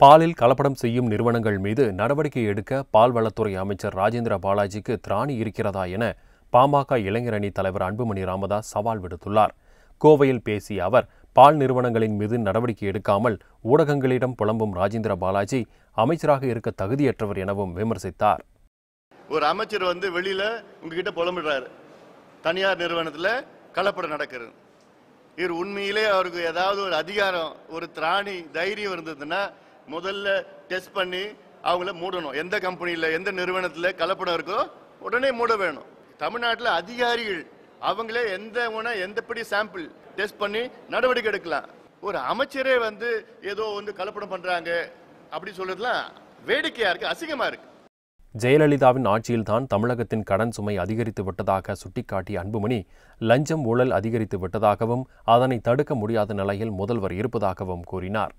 பாலில் கலப்படம் செய்யும் நிறுவனங்கள் மீது நடவடிக்கை எடுக்க பால்வளத்துறை அமைச்சர் ராஜேந்திர பாலாஜிக்கு திராணி இருக்கிறதா என பாமக இளைஞரணி தலைவர் அன்புமணி ராமதாஸ் சவால் விடுத்துள்ளார். கோவையில் பேசிய அவர் பால் நிறுவனங்களின் மீது நடவடிக்கை எடுக்காமல் ஊடகங்களிடம் புலம்பும் ராஜேந்திர பாலாஜி அமைச்சராக இருக்க தகுதியற்றவர் எனவும் விமர்சித்தார். ஒரு அமைச்சர் வந்து வெளியில உங்ககிட்ட புலம்புறாரு. தனியார் நிறுவனத்தில் கலப்படம் நடக்கிறது இவர் உண்மையிலே அவருக்கு ஏதாவது ஒரு அதிகாரம் ஒரு திராணி தைரியம் இருந்ததுன்னா முதல்ல டெஸ்ட் பண்ணி அவங்கள மூடணும். எந்த கம்பெனியில் எந்த நிறுவனத்தில் கலப்படம் இருக்கோ உடனே மூட வேணும். தமிழ்நாட்டில் அதிகாரிகள் அவங்களே எந்த உணவு எந்தப்படி சாம்பிள் டெஸ்ட் பண்ணி நடவடிக்கை எடுக்கலாம். ஒரு அமைச்சரே வந்து ஏதோ வந்து கலப்படம் பண்ணுறாங்க அப்படி சொல்றதுலாம் வேடிக்கையாக இருக்குது அசிங்கமாக இருக்குது ஜெயலலிதாவின் ஆட்சியில்தான் தமிழகத்தின் கடன் சுமை அதிகரித்து விட்டதாக சுட்டிக்காட்டிய அன்புமணி லஞ்சம் ஊழல் அதிகரித்து விட்டதாகவும் அதனை தடுக்க முடியாத நிலையில் முதல்வர் இருப்பதாகவும் கூறினார்.